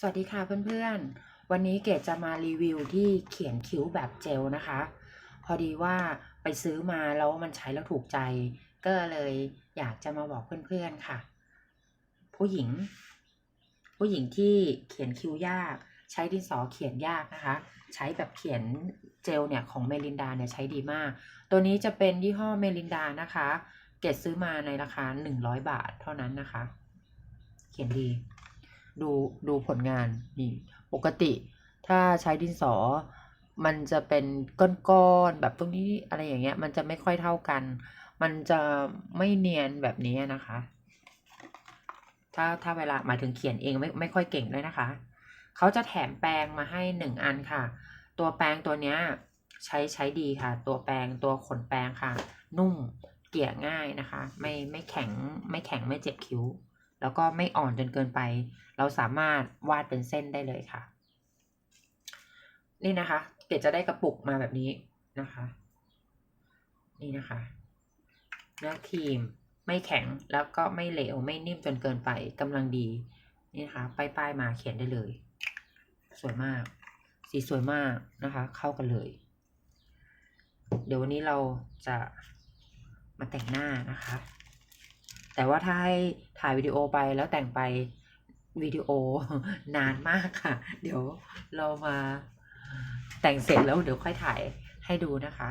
สวัสดีค่ะเพื่อนๆ วันนี้เกดจะมารีวิวที่เขียนคิ้วแบบเจลนะคะ พอดีว่าไปซื้อมาแล้วมันใช้แล้วถูกใจ ก็เลยอยากจะมาบอกเพื่อนๆค่ะ ผู้หญิง ผู้หญิงที่เขียนคิ้วยาก ใช้ดินสอเขียนยากนะคะ ใช้แบบเขียนเจลเนี่ยของเมลินดาเนี่ยใช้ดีมาก ตัวนี้จะเป็นยี่ห้อเมลินดานะคะ เกดซื้อมาในราคา 100 บาทเท่านั้นนะคะ เขียนดี ดูดูผลงานนี่ปกติถ้าใช้ดินสอ มันจะเป็นก้อนๆแบบตรงนี้อะไรอย่างเงี้ย มันจะไม่ค่อยเท่ากัน มันจะไม่เนียนแบบนี้นะคะ ถ้าถ้าเวลาหมายถึงเขียนเองไม่ไม่ค่อยเก่งด้วยนะคะ เขาจะแถมแปรงมาให้หนึ่งอันค่ะ ตัวแปรงตัวเนี้ยใช้ใช้ดีค่ะ ตัวแปรงตัวขนแปรงค่ะ นุ่มเกลี่ยง่ายนะคะ ไม่ไม่แข็งไม่แข็งไม่เจ็บคิ้ว แล้วก็ไม่อ่อนจนเกินไป เราสามารถวาดเป็นเส้นได้เลยค่ะ นี่นะคะเกดจะได้กระปุกมาแบบนี้นะคะ นี่นะคะ เนื้อครีมไม่แข็งแล้วก็ไม่เหลวไม่นิ่มจนเกินไปกำลังดี นี่นะคะป้ายป้ายๆมาเขียนได้เลย สวยมาก สีสวยมากนะคะ เข้ากันเลย เดี๋ยววันนี้เราจะมาแต่งหน้านะคะ แต่ว่าถ้าให้ ถ่ายวิดีโอไปแล้วแต่งไปวิดีโอนานมากค่ะ เดี๋ยวเรามาแต่งเสร็จแล้วเดี๋ยวค่อยถ่ายให้ดูนะคะ